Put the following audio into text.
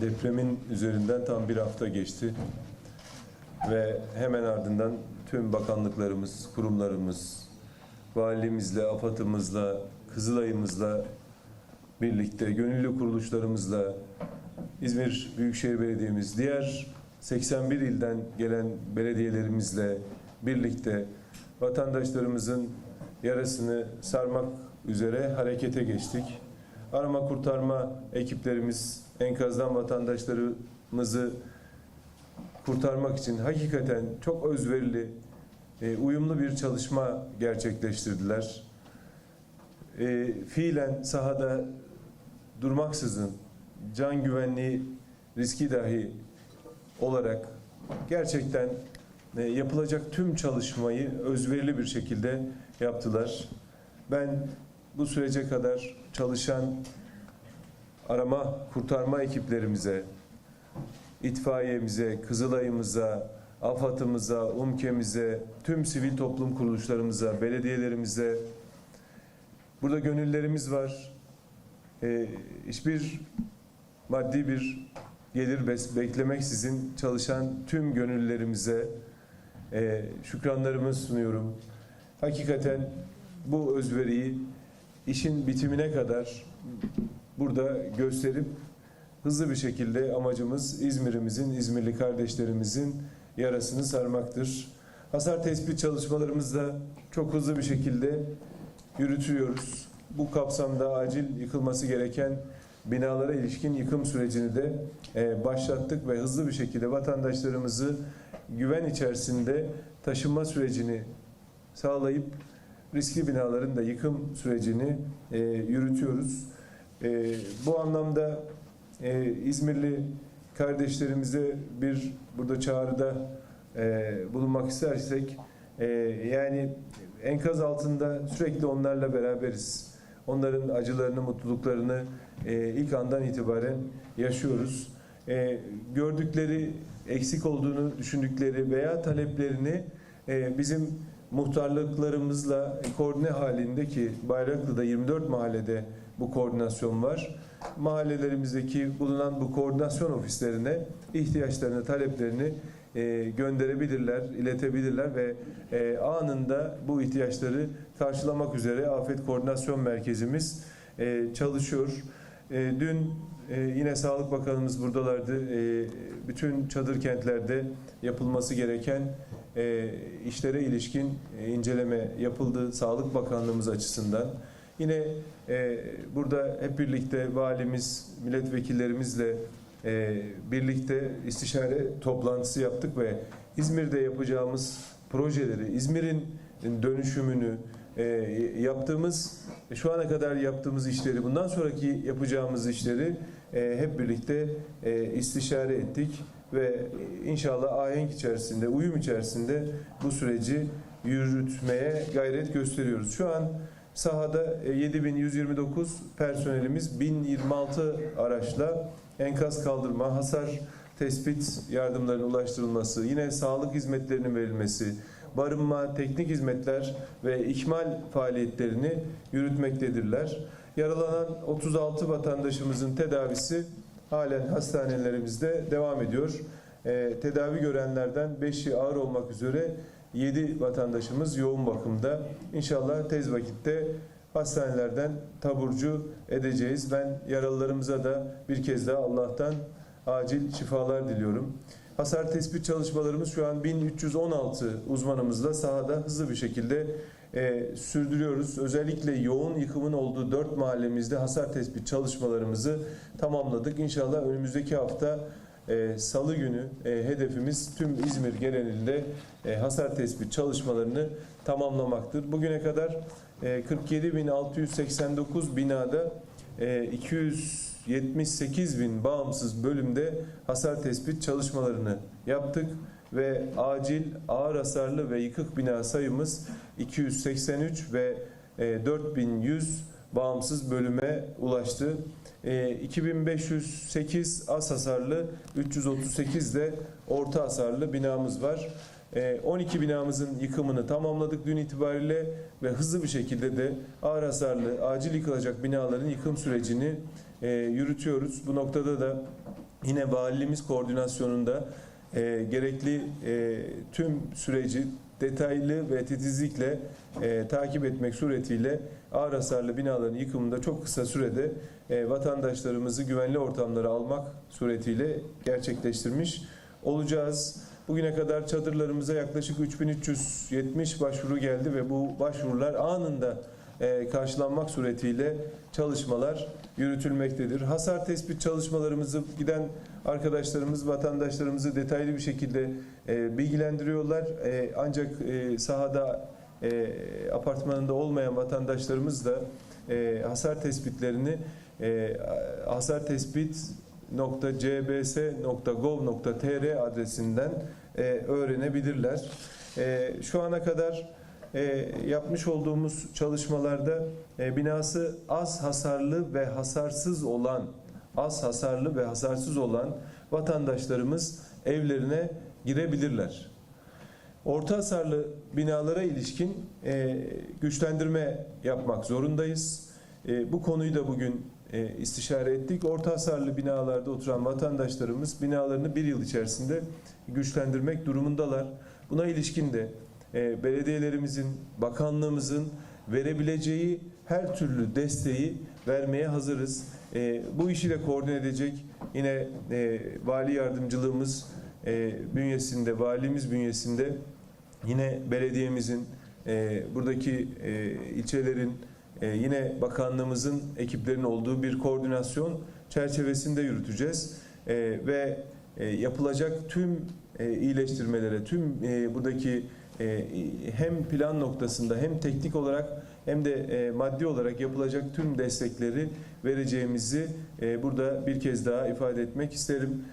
Depremin üzerinden tam bir hafta geçti ve hemen ardından tüm bakanlıklarımız, kurumlarımız, valimizle, afatımızla, Kızılay'ımızla birlikte, gönüllü kuruluşlarımızla, İzmir Büyükşehir Belediye'miz, diğer 81 ilden gelen belediyelerimizle birlikte vatandaşlarımızın yarasını sarmak üzere harekete geçtik. Arama kurtarma ekiplerimiz enkazdan vatandaşlarımızı kurtarmak için hakikaten çok özverili, e, uyumlu bir çalışma gerçekleştirdiler. E, fiilen sahada durmaksızın can güvenliği riski dahi olarak gerçekten e, yapılacak tüm çalışmayı özverili bir şekilde yaptılar. Ben bu sürece kadar çalışan arama kurtarma ekiplerimize, itfaiyemize, Kızılay'ımıza, AFAD'ımıza, UMKE'mize, tüm sivil toplum kuruluşlarımıza, belediyelerimize, burada gönüllerimiz var. Ee, hiçbir maddi bir gelir bes- beklemeksizin çalışan tüm gönüllerimize e, şükranlarımı sunuyorum. Hakikaten bu özveriyi işin bitimine kadar burada gösterip hızlı bir şekilde amacımız İzmir'imizin, İzmirli kardeşlerimizin yarasını sarmaktır. Hasar tespit çalışmalarımızda çok hızlı bir şekilde yürütüyoruz. Bu kapsamda acil yıkılması gereken binalara ilişkin yıkım sürecini de e, başlattık ve hızlı bir şekilde vatandaşlarımızı güven içerisinde taşınma sürecini sağlayıp riskli binaların da yıkım sürecini e, yürütüyoruz. E, bu anlamda e, İzmirli kardeşlerimize bir burada çağrıda e, bulunmak istersek e, yani enkaz altında sürekli onlarla beraberiz. Onların acılarını, mutluluklarını e, ilk andan itibaren yaşıyoruz. E, gördükleri, eksik olduğunu düşündükleri veya taleplerini e, bizim muhtarlıklarımızla koordine halinde ki Bayraklı'da 24 mahallede bu koordinasyon var. Mahallelerimizdeki bulunan bu koordinasyon ofislerine ihtiyaçlarını, taleplerini e, gönderebilirler, iletebilirler ve e, anında bu ihtiyaçları karşılamak üzere Afet Koordinasyon Merkezimiz e, çalışıyor. Dün yine Sağlık Bakanımız buradalardı. Bütün çadır kentlerde yapılması gereken e, işlere ilişkin e, inceleme yapıldı Sağlık Bakanlığımız açısından. Yine e, burada hep birlikte valimiz, milletvekillerimizle e, birlikte istişare toplantısı yaptık ve İzmir'de yapacağımız projeleri, İzmir'in dönüşümünü, e, yaptığımız, şu ana kadar yaptığımız işleri, bundan sonraki yapacağımız işleri e, hep birlikte e, istişare ettik ve inşallah ahenk içerisinde, uyum içerisinde bu süreci yürütmeye gayret gösteriyoruz. Şu an sahada e, 7129 personelimiz 1026 araçla enkaz kaldırma, hasar tespit yardımlarının ulaştırılması, yine sağlık hizmetlerinin verilmesi, barınma, teknik hizmetler ve ikmal faaliyetlerini yürütmektedirler. Yaralanan 36 vatandaşımızın tedavisi halen hastanelerimizde devam ediyor. Ee, tedavi görenlerden 5'i ağır olmak üzere 7 vatandaşımız yoğun bakımda. İnşallah tez vakitte hastanelerden taburcu edeceğiz. Ben yaralılarımıza da bir kez daha Allah'tan acil şifalar diliyorum. Hasar tespit çalışmalarımız şu an 1316 uzmanımızla sahada hızlı bir şekilde e, sürdürüyoruz. Özellikle yoğun yıkımın olduğu 4 mahallemizde hasar tespit çalışmalarımızı tamamladık. İnşallah önümüzdeki hafta e, Salı günü e, hedefimiz tüm İzmir genelinde e, hasar tespit çalışmalarını tamamlamaktır. Bugüne kadar e, 47.689 binada e, 278 bin bağımsız bölümde hasar tespit çalışmalarını yaptık ve acil ağır hasarlı ve yıkık bina sayımız 283 ve e, 4100 bağımsız bölüme ulaştı. E, 2508 az hasarlı, 338 de orta hasarlı binamız var. E, 12 binamızın yıkımını tamamladık dün itibariyle ve hızlı bir şekilde de ağır hasarlı, acil yıkılacak binaların yıkım sürecini e, yürütüyoruz. Bu noktada da yine valiliğimiz koordinasyonunda e, gerekli e, tüm süreci detaylı ve titizlikle e, takip etmek suretiyle ağır hasarlı binaların yıkımında çok kısa sürede e, vatandaşlarımızı güvenli ortamlara almak suretiyle gerçekleştirmiş olacağız. Bugüne kadar çadırlarımıza yaklaşık 3370 başvuru geldi ve bu başvurular anında e, karşılanmak suretiyle çalışmalar yürütülmektedir. Hasar tespit çalışmalarımızı giden arkadaşlarımız, vatandaşlarımızı detaylı bir şekilde e, bilgilendiriyorlar. E, ancak sahada apartmanında olmayan vatandaşlarımız da hasar tespitlerini e, hasar tespit .cbs.gov.tr adresinden e, öğrenebilirler. E, şu ana kadar e, yapmış olduğumuz çalışmalarda e, binası az hasarlı ve hasarsız olan az hasarlı ve hasarsız olan vatandaşlarımız evlerine girebilirler. Orta hasarlı binalara ilişkin e, güçlendirme yapmak zorundayız. E, bu konuyu da bugün istişare ettik. Orta hasarlı binalarda oturan vatandaşlarımız binalarını bir yıl içerisinde güçlendirmek durumundalar. Buna ilişkin de e, belediyelerimizin, bakanlığımızın verebileceği her türlü desteği vermeye hazırız. E, bu işi de koordine edecek yine e, vali yardımcılığımız e, bünyesinde, valimiz bünyesinde yine belediyemizin, buradaki ilçelerin, yine bakanlığımızın ekiplerinin olduğu bir koordinasyon çerçevesinde yürüteceğiz. Ve yapılacak tüm iyileştirmelere, tüm e, buradaki e, hem plan noktasında hem teknik olarak hem de e, maddi olarak yapılacak tüm destekleri vereceğimizi e, burada bir kez daha ifade etmek isterim.